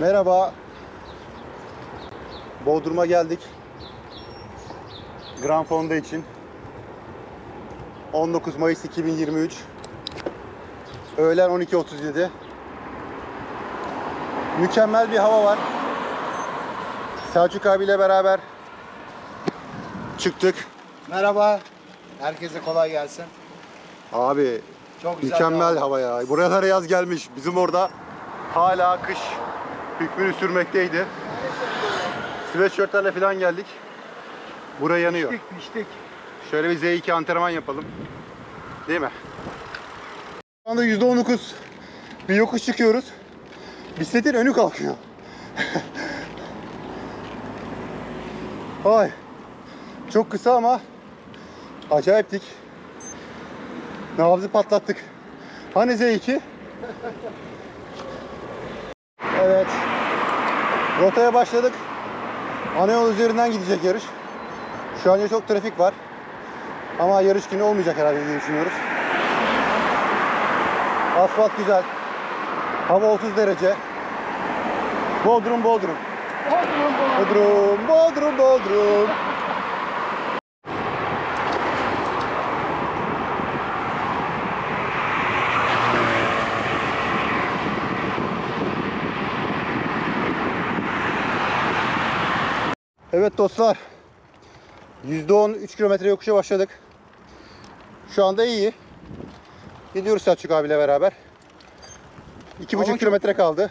Merhaba. Bodrum'a geldik. Grand Fonda için. 19 Mayıs 2023. Öğlen 12.37. Mükemmel bir hava var. Selçuk abiyle beraber çıktık. Merhaba. Herkese kolay gelsin. Abi Çok güzel. mükemmel bir hava ya. Buralara yaz gelmiş. Bizim orada hala kış hükmünü sürmekteydi. Sweatshirtlerle falan geldik. Bura yanıyor. Piştik piştik. Şöyle bir Z2 antrenman yapalım. Değil mi? Şu anda %19 bir yokuş çıkıyoruz. Bisikletin önü kalkıyor. Ay. Çok kısa ama acayip dik. Nabzı patlattık. Hani Z2? Evet. Rotaya başladık. Ana yol üzerinden gidecek yarış. Şu an çok trafik var. Ama yarış günü olmayacak herhalde diye düşünüyoruz. Asfalt güzel. Hava 30 derece. Bodrum, Bodrum. Bodrum, Bodrum, Bodrum. Evet dostlar. %10 3 kilometre yokuşa başladık. Şu anda iyi. Gidiyoruz Selçuk abiyle beraber. Hava 2,5 çok kilometre kaldı.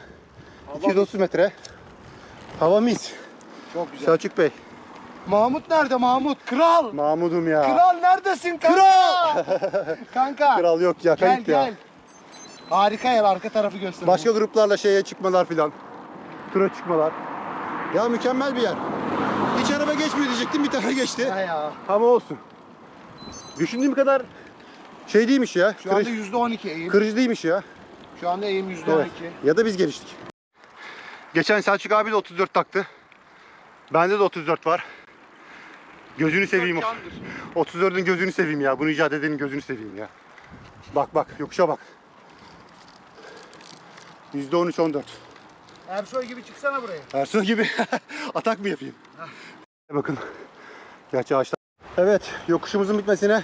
Hava 230 metre. Hava mis. Çok güzel. Selçuk Bey. Mahmut nerede Mahmut? Kral. Mahmudum ya. Kral neredesin kanka? Kral! kanka. Kral yok ya Gel kayıp ya. gel. Harika yer arka tarafı göster. Başka gruplarla şeye çıkmalar filan. Tura çıkmalar. Ya mükemmel bir yer. Hiç araba geçmiyor diyecektim bir tane geçti. Ha ya. Ama olsun. Düşündüğüm kadar şey değilmiş ya. Şu anda yüzde on iki eğim. kırıcı değilmiş ya. Şu anda eğim yüzde on Evet. iki. Ya da biz geliştik. Geçen Selçuk abi de 34 taktı. Bende de 34 var. Gözünü seveyim. 34'ün gözünü seveyim ya. Bunu icat edenin gözünü seveyim ya. Bak bak yokuşa bak. %13 14. Ersoy gibi çıksana buraya. Ersoy gibi atak mı yapayım? Bakın. Gerçi ağaçlar. Evet yokuşumuzun bitmesine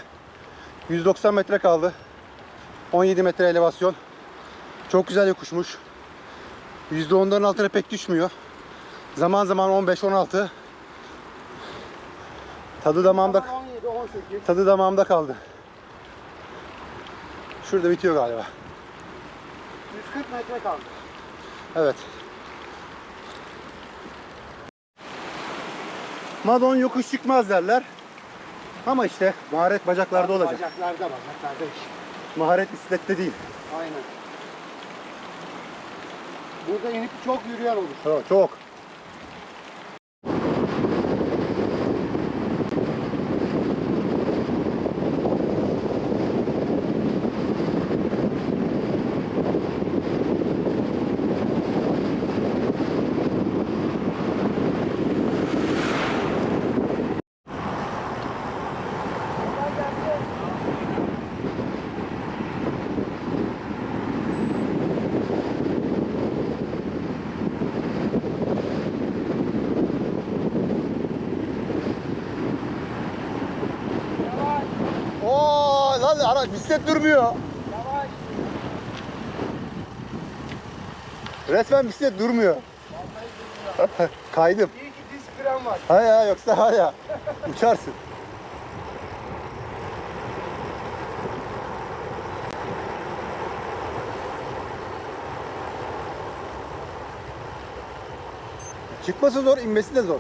190 metre kaldı. 17 metre elevasyon. Çok güzel yokuşmuş. %10'ların altına pek düşmüyor. Zaman zaman 15-16. Tadı damağımda, 17, 18. tadı damağımda kaldı. Şurada bitiyor galiba. 140 metre kaldı. Evet. Madon yokuş çıkmaz derler. Ama işte maharet bacaklarda olacak. Bacaklarda bacaklarda iş. Maharet bisiklette değil. Aynen. Burada inip çok yürüyen olur. Çok. çok. Araç bisiklet durmuyor. Resmen bisiklet durmuyor. Kaydım. İyi ki disk fren var. Ha ya yoksa var ya uçarsın. Çıkması zor, inmesi de zor.